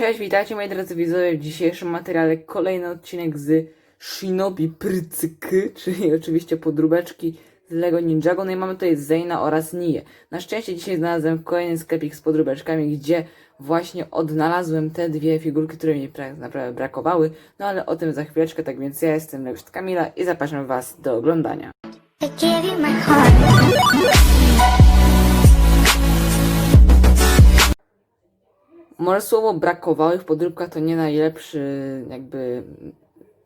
Cześć, witajcie moi drodzy widzowie w dzisiejszym materiale. Kolejny odcinek z Shinobi Prycyky, czyli oczywiście podróbeczki z Lego Ninjago. No i mamy tutaj Zeyna oraz Niję. Na szczęście dzisiaj znalazłem kolejny sklepik z podróbeczkami, gdzie właśnie odnalazłem te dwie figurki, które mi naprawdę brakowały. No ale o tym za chwileczkę, tak więc ja jestem Legość Kamila i zapraszam was do oglądania. I Może słowo brakowały w podróbkach to nie najlepszy, jakby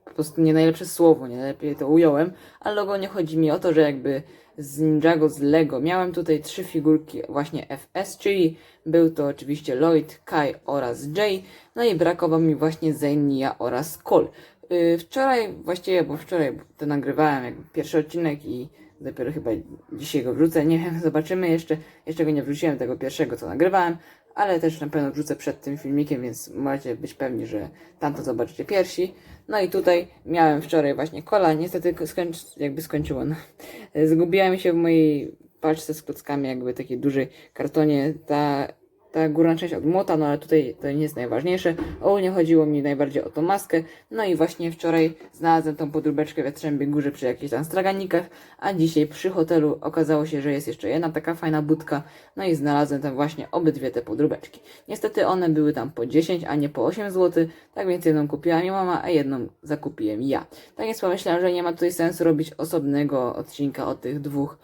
po prostu nie najlepsze słowo, nie najlepiej to ująłem, ale ogólnie chodzi mi o to, że jakby z Ninjago, z Lego miałem tutaj trzy figurki właśnie FS, czyli był to oczywiście Lloyd, Kai oraz Jay, no i brakowało mi właśnie Zenia oraz Cole. Yy, wczoraj, właściwie, bo wczoraj to nagrywałem jakby pierwszy odcinek i dopiero chyba dzisiaj go wrzucę, nie wiem, zobaczymy jeszcze, jeszcze go nie wrzuciłem tego pierwszego, co nagrywałem, ale też na pewno wrzucę przed tym filmikiem, więc możecie być pewni, że tam to zobaczycie pierwsi. No i tutaj miałem wczoraj właśnie kola, niestety skończ, jakby skończyłem. Zgubiłem się w mojej paczce z klockami, jakby takiej dużej kartonie. Ta, ta górna część od młota, no ale tutaj to nie jest najważniejsze. Ogólnie chodziło mi najbardziej o tą maskę. No i właśnie wczoraj znalazłem tą podróbeczkę w Jastrzębiej Górze przy jakichś tam straganikach, a dzisiaj przy hotelu okazało się, że jest jeszcze jedna taka fajna budka. No i znalazłem tam właśnie obydwie te podróbeczki. Niestety one były tam po 10, a nie po 8 zł, tak więc jedną kupiła mi mama, a jedną zakupiłem ja. Tak więc pomyślałem, że nie ma tutaj sensu robić osobnego odcinka o tych dwóch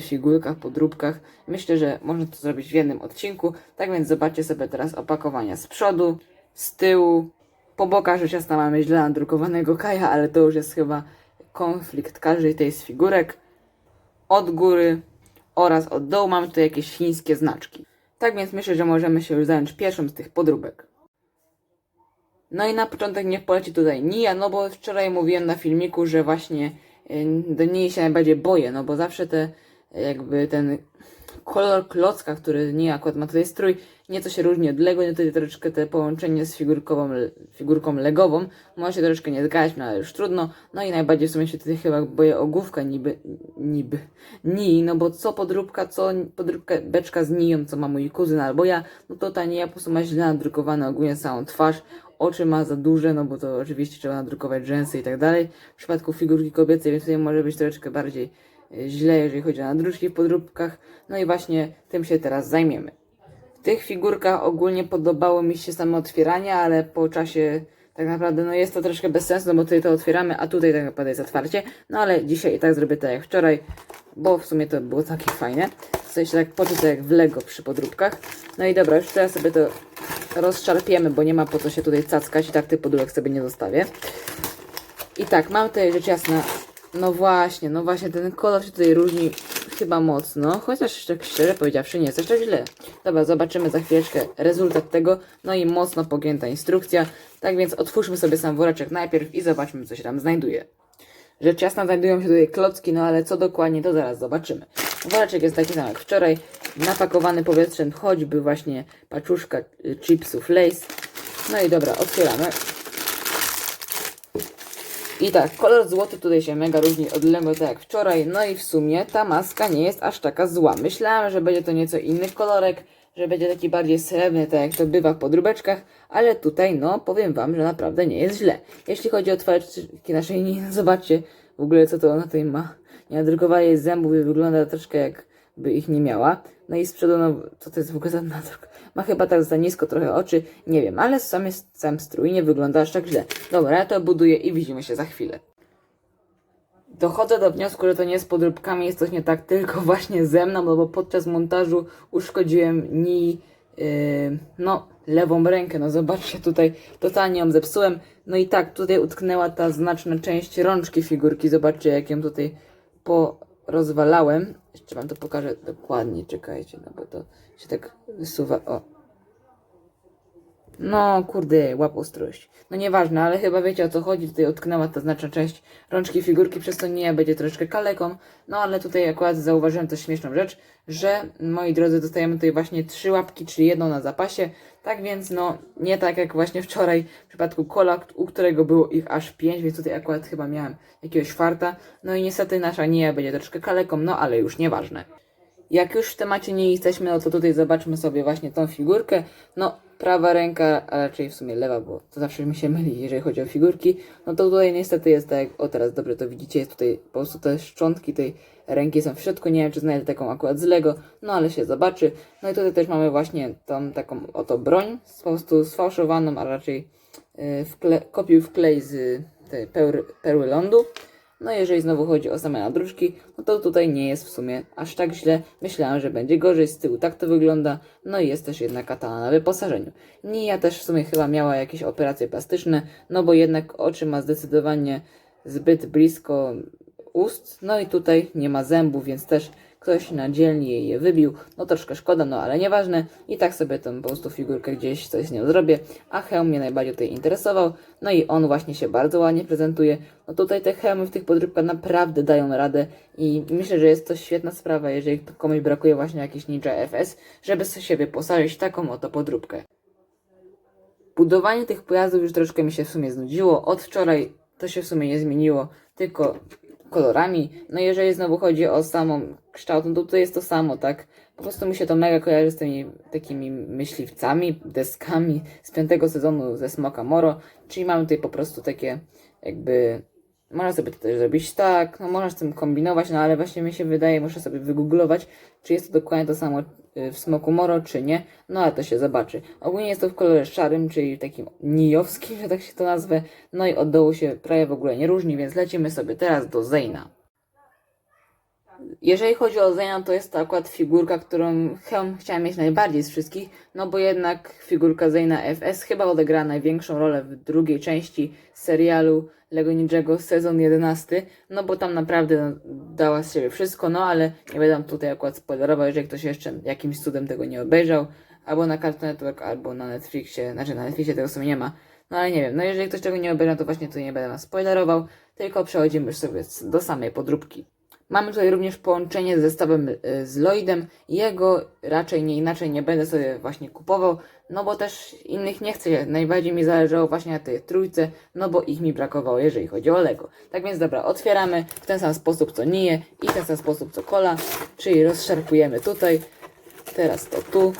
figurkach, podróbkach. Myślę, że można to zrobić w jednym odcinku. Tak więc zobaczcie sobie teraz opakowania z przodu, z tyłu. Po bokach rzecz jasna mamy źle nadrukowanego Kaja, ale to już jest chyba konflikt każdej tej z figurek. Od góry oraz od dołu mamy tutaj jakieś chińskie znaczki. Tak więc myślę, że możemy się już zająć pierwszą z tych podróbek. No i na początek niech poleci tutaj Nia, no bo wczoraj mówiłem na filmiku, że właśnie do niej się najbardziej boję, no bo zawsze te y, jakby ten kolor klocka, który Nia akurat ma tutaj strój, nieco się różni od Lego, tutaj troszeczkę te połączenie z figurkową, figurką legową może się troszeczkę nie zgadzać, no ale już trudno. No i najbardziej w sumie się tutaj chyba boję o główkę niby, niby, Nii, no bo co podróbka, co podróbka beczka z Niją, co ma mój kuzyn albo ja, no to ta Nia po prostu ma źle nadrukowane ogólnie całą twarz, oczy ma za duże, no bo to oczywiście trzeba nadrukować rzęsy i tak dalej. W przypadku figurki kobiecej, więc tutaj może być troszeczkę bardziej e, źle, jeżeli chodzi o nadruczki w podróbkach. No i właśnie tym się teraz zajmiemy. W tych figurkach ogólnie podobało mi się samo otwieranie, ale po czasie tak naprawdę no jest to troszkę bez sensu, no bo tutaj to otwieramy, a tutaj tak naprawdę jest otwarcie. No ale dzisiaj i tak zrobię tak jak wczoraj, bo w sumie to było takie fajne. W sensie tak poczuć to jak w Lego przy podróbkach. No i dobra, już teraz sobie to rozszarpiemy, bo nie ma po co się tutaj cackać i tak tych podróbek sobie nie zostawię. I tak, mam tutaj rzecz jasna. No właśnie, no właśnie, ten kolor się tutaj różni chyba mocno, chociaż tak szczerze powiedziawszy nie jest tak źle. Dobra, zobaczymy za chwileczkę rezultat tego, no i mocno pogięta instrukcja. Tak więc otwórzmy sobie sam woreczek najpierw i zobaczmy, co się tam znajduje. Rzecz jasna znajdują się tutaj klocki, no ale co dokładnie, to zaraz zobaczymy. Woreczek jest taki sam jak wczoraj, napakowany powietrzem, choćby właśnie paczuszka y, chipsów Lays. No i dobra, otwieramy. I tak, kolor złoty tutaj się mega różni od Lego, tak jak wczoraj. No i w sumie ta maska nie jest aż taka zła. Myślałem, że będzie to nieco inny kolorek, że będzie taki bardziej srebrny, tak jak to bywa w podróbeczkach, ale tutaj, no, powiem wam, że naprawdę nie jest źle. Jeśli chodzi o twarzyczki naszej Nini, zobaczcie w ogóle, co to ona tutaj ma. Nie nadrukowała jej zębów i wygląda troszkę jakby ich nie miała. No i z przodu, no, co to jest w ogóle za nadruk? Ma chyba tak za nisko trochę oczy, nie wiem, ale sam jest sam strój, nie wygląda aż tak źle. Dobra, ja to buduję i widzimy się za chwilę. Dochodzę do wniosku, że to nie z podróbkami jest coś nie tak, tylko właśnie ze mną, no bo podczas montażu uszkodziłem ni, yy, no, lewą rękę. No zobaczcie, tutaj totalnie ją zepsułem. No i tak, tutaj utknęła ta znaczna część rączki figurki. Zobaczcie, jak ją tutaj porozwalałem. Jeszcze wam to pokażę dokładnie, czekajcie, no bo to się tak wysuwa. O, no, kurde, łap ostrość. No nieważne, ale chyba wiecie o co chodzi. Tutaj utknęła ta znaczna część rączki figurki, przez to nie będzie troszeczkę kaleką. No ale tutaj akurat zauważyłem też śmieszną rzecz, że moi drodzy, dostajemy tutaj właśnie trzy łapki, czyli jedną na zapasie. Tak więc no, nie tak jak właśnie wczoraj w przypadku kola, u którego było ich aż pięć, więc tutaj akurat chyba miałem jakiegoś farta. No i niestety nasza nie będzie troszkę kaleką, no ale już nieważne. Jak już w temacie nie jesteśmy, no to tutaj zobaczmy sobie właśnie tą figurkę. No, prawa ręka, a raczej w sumie lewa, bo to zawsze mi się myli, jeżeli chodzi o figurki. No to tutaj niestety jest tak, jak o teraz dobrze to widzicie, jest tutaj po prostu te szczątki tej ręki są w środku. Nie wiem, czy znajdę taką akurat z Lego, no ale się zobaczy. No i tutaj też mamy właśnie tą taką oto broń, po prostu sfałszowaną, a raczej yy, wkle, kopił w klej z tej perły, perły lądu. No jeżeli znowu chodzi o same nadruczki, no to tutaj nie jest w sumie aż tak źle. Myślałem, że będzie gorzej, z tyłu tak to wygląda. No i jest też jedna katana na wyposażeniu. Nia też w sumie chyba miała jakieś operacje plastyczne, no bo jednak oczy ma zdecydowanie zbyt blisko ust. No i tutaj nie ma zębów, więc też ktoś na dzielni je wybił. No troszkę szkoda, no ale nieważne. I tak sobie tą po prostu figurkę gdzieś coś z nią zrobię. A hełm mnie najbardziej tutaj interesował. No i on właśnie się bardzo ładnie prezentuje. No tutaj te hełmy w tych podróbkach naprawdę dają radę i myślę, że jest to świetna sprawa, jeżeli komuś brakuje właśnie jakiś Ninja FS, żeby sobie wyposażyć taką oto podróbkę. Budowanie tych pojazdów już troszkę mi się w sumie znudziło. Od wczoraj to się w sumie nie zmieniło, tylko kolorami. No jeżeli znowu chodzi o samą kształt, no to tutaj jest to samo, tak? Po prostu mi się to mega kojarzy z tymi takimi myśliwcami, deskami z piątego sezonu ze Smoka Moro. Czyli mamy tutaj po prostu takie jakby... Można sobie to też zrobić tak, no można z tym kombinować, no ale właśnie mi się wydaje, muszę sobie wygooglować, czy jest to dokładnie to samo y, w Smoku Moro, czy nie. No ale to się zobaczy. Ogólnie jest to w kolorze szarym, czyli takim nijowskim, że tak się to nazwę. No i od dołu się prawie w ogóle nie różni, więc lecimy sobie teraz do Zeyna. Jeżeli chodzi o Zeyna, to jest to akurat figurka, którą Helm chciałem mieć najbardziej z wszystkich, no bo jednak figurka Zeyna FS chyba odegrała największą rolę w drugiej części serialu Lego Ninjago sezon 11, no bo tam naprawdę dała z siebie wszystko, no ale nie będę tutaj akurat spoilerował, jeżeli ktoś jeszcze jakimś cudem tego nie obejrzał, albo na Cartoon Network, albo na Netflixie, znaczy na Netflixie tego w sumie nie ma, no ale nie wiem, no jeżeli ktoś tego nie obejrzał, to właśnie tutaj nie będę spoilerował, tylko przechodzimy już sobie do samej podróbki. Mamy tutaj również połączenie z zestawem y, z Lloydem. Jego raczej nie inaczej nie będę sobie właśnie kupował, no bo też innych nie chcę. Najbardziej mi zależało właśnie na tej trójce, no bo ich mi brakowało, jeżeli chodzi o Lego. Tak więc dobra, otwieramy w ten sam sposób co Nie i w ten sam sposób co Kola, czyli rozszarpujemy tutaj, teraz to tu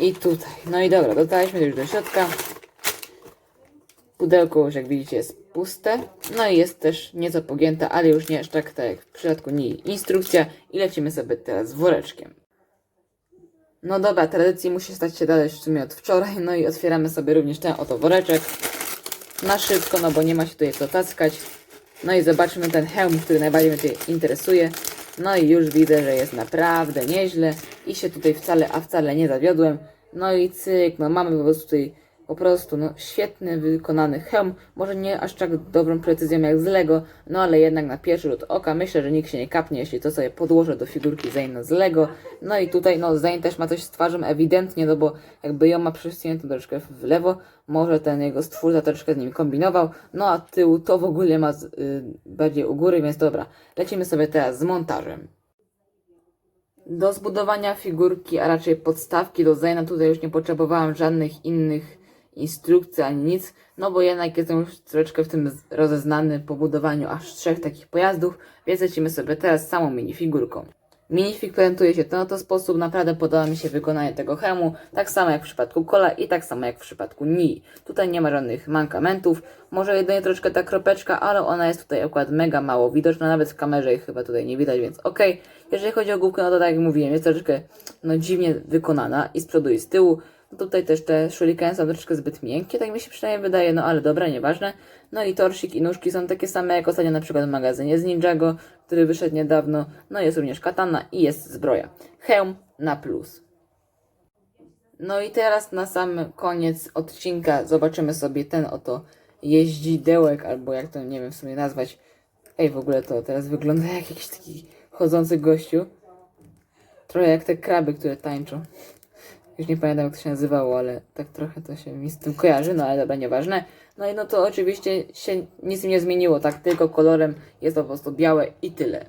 i tutaj. No i dobra, dotarliśmy już do środka. Pudełko już jak widzicie jest puste. No i jest też nieco pogięte, ale już nie aż tak, tak jak w przypadku niej instrukcja. I lecimy sobie teraz z woreczkiem. No dobra, tradycji musi stać się dalej w sumie od wczoraj. No i otwieramy sobie również ten oto woreczek. Na szybko, no bo nie ma się tutaj co taskać. No i zobaczmy ten hełm, który najbardziej mnie tutaj interesuje. No i już widzę, że jest naprawdę nieźle i się tutaj wcale, a wcale nie zawiodłem. No i cyk, no mamy po prostu tutaj po prostu no, świetny wykonany hełm. Może nie aż tak dobrą precyzją jak z Lego, no ale jednak na pierwszy rzut oka myślę, że nikt się nie kapnie, jeśli to sobie podłożę do figurki Zayna z Lego. No i tutaj no Zayn też ma coś z twarzą ewidentnie, no bo jakby ją ma przesuniętą troszkę w lewo, może ten jego stwórca troszkę z nim kombinował, no a tył to w ogóle ma z, y, bardziej u góry, więc dobra, lecimy sobie teraz z montażem. Do zbudowania figurki, a raczej podstawki do Zayna tutaj już nie potrzebowałam żadnych innych instrukcji ani nic, no bo jednak jestem już troszeczkę w tym rozeznany po budowaniu aż trzech takich pojazdów, więc lecimy sobie teraz samą minifigurką. Minifig prezentuje się w ten oto sposób, naprawdę podoba mi się wykonanie tego hełmu, tak samo jak w przypadku Kola i tak samo jak w przypadku Nii. Tutaj nie ma żadnych mankamentów, może jedynie troszkę ta kropeczka, ale ona jest tutaj akurat mega mało widoczna, nawet w kamerze jej chyba tutaj nie widać, więc okej. Jeżeli chodzi o główkę, no to tak jak mówiłem, jest troszeczkę no, dziwnie wykonana i z przodu i z tyłu. No tutaj też te shurikeny są troszeczkę zbyt miękkie, tak mi się przynajmniej wydaje, no ale dobra, nieważne. No i torsik i nóżki są takie same jak ostatnio na przykład w magazynie z Ninjago, który wyszedł niedawno. No jest również katana i jest zbroja. Hełm na plus. No i teraz na sam koniec odcinka zobaczymy sobie ten oto jeździdełek, albo jak to nie wiem w sumie nazwać. Ej, w ogóle to teraz wygląda jak jakiś taki chodzący gościu. Trochę jak te kraby, które tańczą. Już nie pamiętam jak to się nazywało, ale tak trochę to się mi z tym kojarzy, no ale dobra, nieważne. No i no to oczywiście się nic nie zmieniło, tak tylko kolorem jest to po prostu białe i tyle.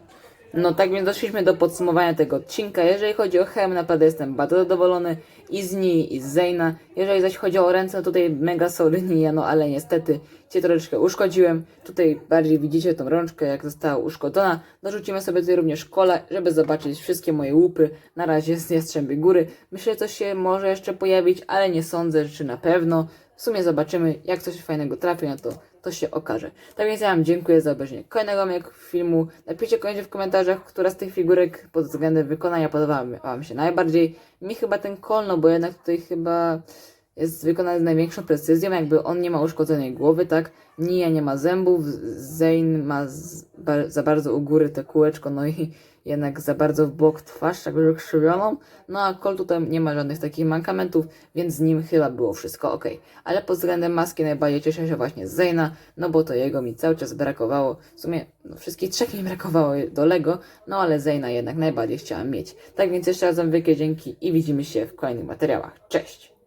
No tak więc doszliśmy do podsumowania tego odcinka. Jeżeli chodzi o hem, naprawdę jestem bardzo zadowolony i z Nii, i z Zeyna. Jeżeli zaś chodzi o ręce, no tutaj mega sorry Nia, no ale niestety cię troszeczkę uszkodziłem. Tutaj bardziej widzicie tą rączkę, jak została uszkodzona. Dorzucimy sobie tutaj również kole, żeby zobaczyć wszystkie moje łupy. Na razie z Jastrzębiej Góry. Myślę, że coś się może jeszcze pojawić, ale nie sądzę, czy na pewno. W sumie zobaczymy, jak coś fajnego trafi, no to to się okaże. Tak więc ja Wam dziękuję za obejrzenie kolejnego filmu. Napiszcie koniecznie w komentarzach, która z tych figurek pod względem wykonania podobała Wam się najbardziej. Mi chyba ten kolno, bo jednak tutaj chyba jest wykonany z największą precyzją, jakby on nie ma uszkodzonej głowy, tak? Nia nie ma zębów, Zane ma za bardzo u góry te kółeczko, no i jednak za bardzo w bok twarz, tak jakby krzywioną. No a Cole tutaj nie ma żadnych takich mankamentów, więc z nim chyba było wszystko ok. Ale pod względem maski najbardziej cieszę się właśnie z Zayna, no bo to jego mi cały czas brakowało. W sumie no, wszystkich trzech mi brakowało do Lego, no ale Zayna jednak najbardziej chciałam mieć. Tak więc jeszcze raz wielkie dzięki i widzimy się w kolejnych materiałach. Cześć!